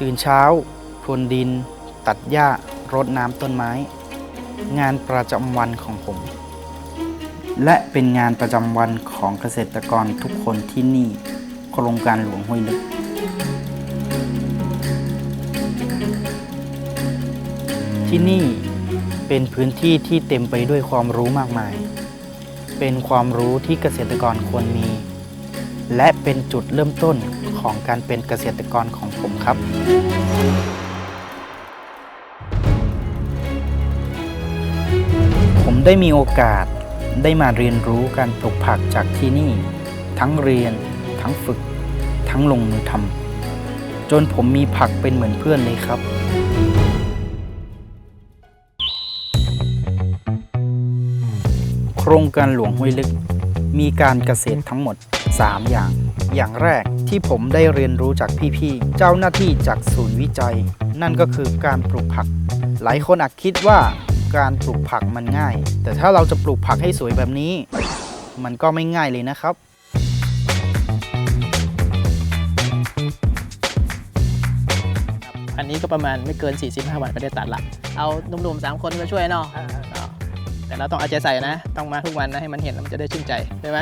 ตื่นเช้าพรวนดิน ตัดหญ้ารดน้ำต้นไม้ งานประจำวันของผม และเป็นงานประจำวันของเกษตรกรทุกคนที่นี่ โครงการหลวงห้วยลึก ที่นี่เป็นพื้นที่ที่เต็มไปด้วยความรู้มากมาย เป็นความรู้ที่เกษตรกรควรมี และเป็นจุดเริ่มต้นของการเป็นเกษตรกรของ ผมครับผมได้มีโอกาสได้มาเรียนรู้การปลูกผักจากที่นี่ ทั้งเรียน ทั้งฝึก ทั้งลงมือทำจนผมมีผักเป็นเหมือนเพื่อนเลยครับ โครงการหลวงห้วยลึก มีการเกษตรทั้งหมด 3 อย่าง อย่างแรกที่ผมได้เรียนรู้จากพี่ๆ เจ้าหน้าที่จากศูนย์วิจัย นั่นก็คือการปลูกผัก หลายคนอาจคิดว่าการปลูกผักมันง่าย แต่ถ้าเราจะปลูกผักให้สวยแบบนี้ มันก็ไม่ง่ายเลยนะครับอันนี้ก็ประมาณไม่เกิน 45 วันก็ได้ตัดละ เอาหนุ่มๆ 3 คนมาช่วยเนาะอ๋อแต่เราต้องเอาใจใส่นะ ต้องมาทุกวันนะให้มันเห็นแล้วมันจะได้ชื่นใจ ใช่ไหม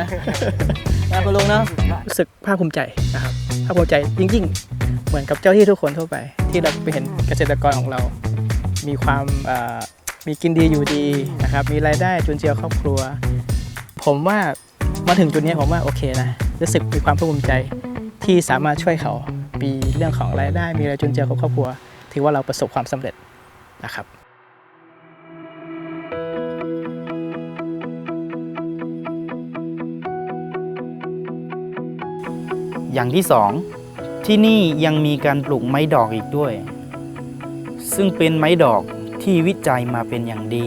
นะคุณลุงเนาะรู้สึกภาคภูมิใจนะครับภาคภูมิใจยิ่งๆ เหมือนกับเจ้าที่ทุกคนทั่วไป ที่เราไปเห็นเกษตรกรของเรา มีความมีกินดีอยู่ดีนะครับ มีรายได้จุนเจือครอบครัว ผมว่ามาถึงจุดนี้ผมว่าโอเคนะรู้สึกมีความภาคภูมิใจที่สามารถช่วยเขามีเรื่องของรายได้มีรายจุนเจือของครอบครัว ถือว่าเราประสบความสำเร็จนะครับ อย่างที่สองที่นี่ยังมีการปลูกไม้ดอกอีกด้วย ซึ่งเป็นไม้ดอกที่วิจัยมาเป็นอย่างดี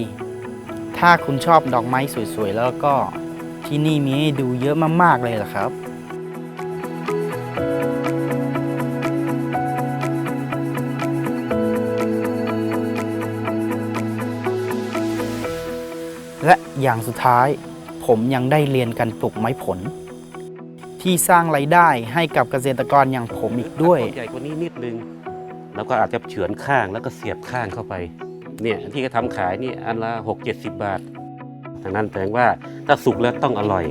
ถ้าคุณชอบดอกไม้สวยๆ แล้วก็ที่นี่มีให้ดูเยอะมากๆเลยล่ะครับ และอย่างสุดท้ายผมยังได้เรียนการปลูกไม้ผล ที่สร้างไรายได้ให้กับเกษตรกรอย่างผมอีกด้วย ใหญ่กว่านี้นิดนึงแล้วก็อาจจะเฉือนข้างแล้วก็เสียบข้างเข้าไปเนี่ยที่เขาทำขายนี่อันละหกเจ็ดสิบบาทดังนั้นแสดงว่าถ้าสุกแล้วต้องอร่อย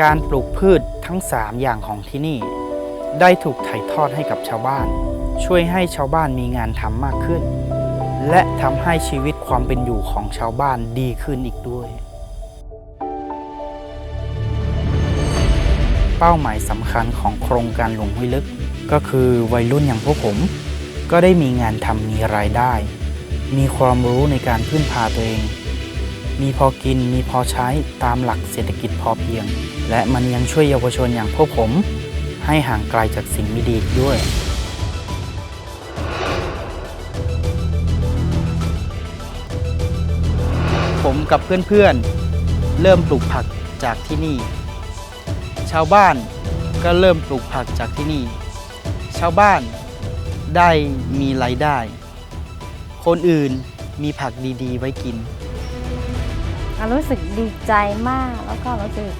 การปลูกพืชทั้ง 3 อย่างของที่นี่ ได้ถูกถ่ายทอดให้กับชาวบ้าน ช่วยให้ชาวบ้านมีงานทำมากขึ้น และทำให้ชีวิตความเป็นอยู่ของชาวบ้านดีขึ้นอีกด้วย เป้าหมายสำคัญของโครงการหลวงห้วยลึก ก็คือวัยรุ่นอย่างพวกผม ก็ได้มีงานทำมีรายได้ มีความรู้ในการพึ่งพาตัวเอง มีพอกินมีพอใช้ตามหลักเศรษฐกิจพอเพียง และมันยังช่วยเยาวชนอย่างพวกผม ให้ห่างไกลจากสิ่งไม่ดีด้วย ผมกับเพื่อนๆ เริ่มปลูกผักจากที่นี่ ชาวบ้านก็เริ่มปลูกผักจากที่นี่ ชาวบ้านได้มีรายได้ คนอื่นมีผักดีๆ ไว้กิน รู้สึกดีใจมากแล้วก็รู้สึก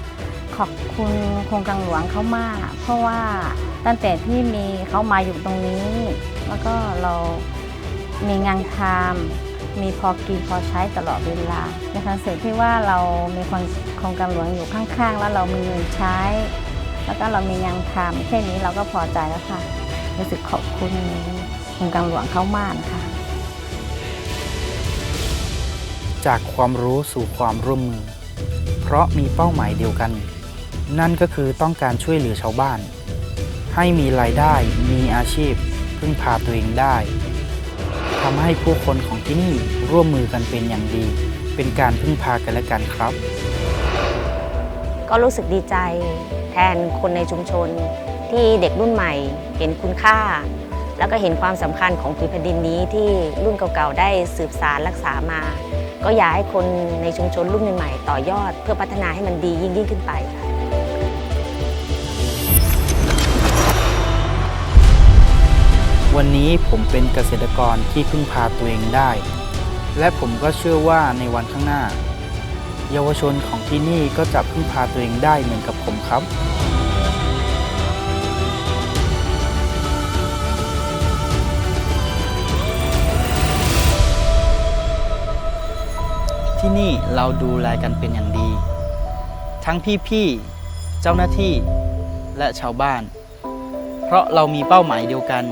ขอบคุณโครงการหลวงเขามาก เพราะว่าตั้งแต่ที่มีเขามาอยู่ตรงนี้ แล้วก็เรามีงานทำมีพอกินพอใช้ตลอดเวลาในคอนเซ็ปต์ที่ว่าเรามีคนโครงการหลวงอยู่ข้างๆ แล้วเรามีเงินใช้ แล้วก็เรามีงานทำแค่นี้เราก็พอใจแล้วค่ะรู้สึกขอบคุณโครงการหลวงเขามากค่ะ จากความรู้สู่ความร่วมมือ เพราะมีเป้าหมายเดียวกัน นั่นก็คือต้องการช่วยเหลือชาวบ้าน ให้มีรายได้มีอาชีพพึ่งพาตัวเองได้ทำให้ผู้คนของที่นี่ร่วมมือกันเป็นอย่างดี เป็นการพึ่งพากันและกันครับ ก็รู้สึกดีใจ แทนคนในชุมชนที่เด็กรุ่นใหม่เห็นคุณค่า แล้วก็เห็นความสำคัญของผืนแผ่นดินนี้ที่รุ่นเก่าๆได้สืบสารรักษามา ก็อยากให้คนในชุมชนรุ่นใหม่ๆต่อยอด เพื่อพัฒนาให้มันดียิ่งยิ่งขึ้นไปค่ะ วันนี้ผมเป็นเกษตรกรที่พึ่งพาตัวเองได้ และผมก็เชื่อว่าในวันข้างหน้า เยาวชนของที่นี่ก็จะพึ่งพาตัวเองได้เหมือนกับผมครับที่นี่เราดูแลกันเป็นอย่างดี ทั้งพี่ๆ เจ้าหน้าที่และชาวบ้าน เพราะเรามีเป้าหมายเดียวกัน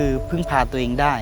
คือพึ่งพาตัวเองได้